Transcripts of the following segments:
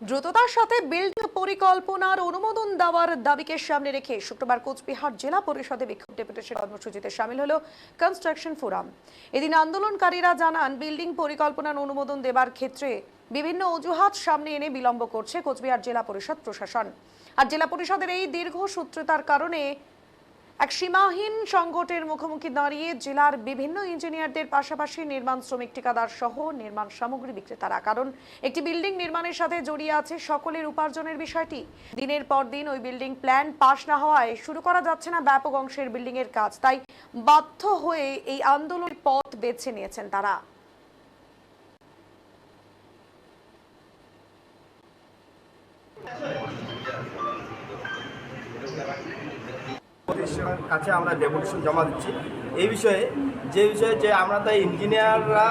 দ্রুততার সাথে বিল্ডিং পরিকল্পনার অনুমোদন দেওয়ার দাবিকে সামনে রেখে শুক্রবার কোচবিহার জেলা পরিষদে বিক্ষোভ ডেপুটেশন কর্মসূচিতে সামিল হল কনস্ট্রাকশন ফোরাম এদিন আন্দোলনকারীরা জানান বিল্ডিং পরিকল্পনার অনুমোদন দেবার ক্ষেত্রে বিভিন্ন অজুহাত সামনে এনে বিলম্ব করছে কোচবিহার জেলা পরিষদ প্রশাসন। আর জেলা পরিষদের এই দীর্ঘ সূত্রতার কারণে এক সীমাহীন সংকটের মুখোমুখি দাঁড়িয়ে জেলার বিভিন্ন ইঞ্জিনিয়ারদের পাশাপাশি নির্মাণ শ্রমিক ঠিকাদার সহ নির্মাণ সামগ্রী বিক্রেতারা কারণ একটি বিল্ডিং নির্মাণের সাথে জড়িয়ে আছে সকলের উপার্জনের বিষয়টি। দিনের পর দিন ওই বিল্ডিং প্ল্যান পাশ না হওয়ায় শুরু করা যাচ্ছে না ব্যাপক অংশের বিল্ডিং এর কাজ। তাই বাধ্য হয়ে এই আন্দোলনের পথ বেছে নিয়েছেন তারা। প্রতিষ্ঠানের কাছে আমরা ডেপুটেশন জমা দিচ্ছি। এই বিষয়ে, যে বিষয়ে যে আমরা তাই ইঞ্জিনিয়াররা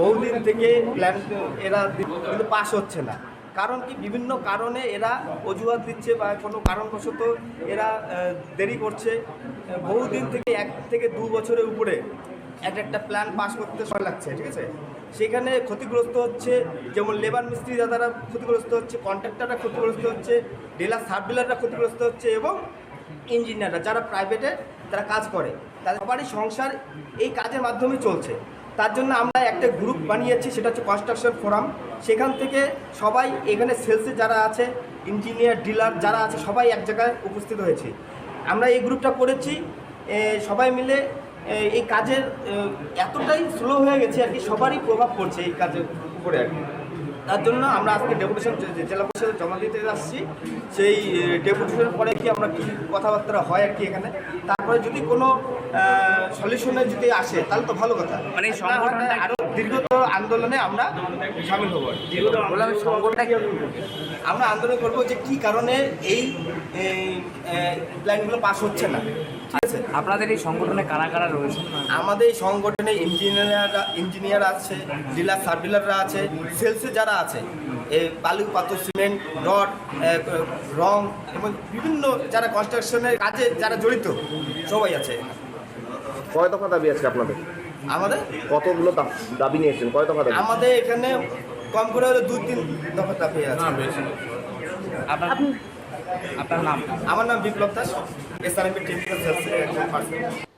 বহুদিন থেকে প্ল্যান এরা কিন্তু পাস হচ্ছে না। কারণ কি? বিভিন্ন কারণে এরা অজুহাত দিচ্ছে বা কোনো কারণবশত এরা দেরি করছে। বহুদিন থেকে এক থেকে দু বছরের উপরে এক একটা প্ল্যান পাস করতে সময় লাগছে, ঠিক আছে? সেখানে ক্ষতিগ্রস্ত হচ্ছে যেমন লেবার মিস্ত্রি দাদারা ক্ষতিগ্রস্ত হচ্ছে কন্ট্রাক্টররা ক্ষতিগ্রস্ত হচ্ছে ডিলার সাব ডিলাররা ক্ষতিগ্রস্ত হচ্ছে এবং ইঞ্জিনিয়াররা, যারা প্রাইভেটে তারা কাজ করে। তাদের সবারই সংসার এই কাজের মাধ্যমে চলছে। তার জন্য আমরা একটা গ্রুপ বানিয়েছি, সেটা হচ্ছে কনস্ট্রাকশন ফোরাম সেখান থেকে সবাই এখানে সেলসে যারা আছে ইঞ্জিনিয়ার ডিলার যারা আছে, সবাই এক জায়গায় উপস্থিত হয়েছে। আমরা এই গ্রুপটা করেছি সবাই মিলে এই কাজের এতটাই স্লো হয়ে গেছে আর কি, সবারই প্রভাব পড়ছে এই কাজের উপরে আর কি। তার জন্য আমরা আজকে ডেপুটেশন জেলা পরিষদে জমা দিতে আসছি সেই ডেপুটেশনের পরে কি আমরা কি কথাবার্তা হয় আর কি এখানে? তারপরে যদি কোনো সলিউশনে যদি আসে তাহলে তো ভালো কথা। মানে সংগঠনটা- আরও দীর্ঘতর আন্দোলনে আমরা সামিল হব বললাম সংগঠনটা আমরা আন্দোলন করব যে কি কারণে এই প্ল্যানগুলো পাস হচ্ছে না। আপনাদের এই সংগঠনে কারা কারা রয়েছে আমাদের এই সংগঠনে ইঞ্জিনিয়াররা ইঞ্জিনিয়ার আছে ডিলার সাব ডিলাররা আছে সেলসে যারা আছে এই বালু পাথর সিমেন্ট রড রং এবং বিভিন্ন যারা কনস্ট্রাকশনের কাজে যারা জড়িত সবাই আছে কয় দফা দাবি আছে আপনাদের? আমাদের? কতগুলো দা- দাবি নিয়েছেন? কয় দফা দাবি? আমাদের এখানে কম করে হলে দুই তিন দফা দাবি আছে। আপনার আপনার নাম? আমার নাম Biplab Das. S R M একজন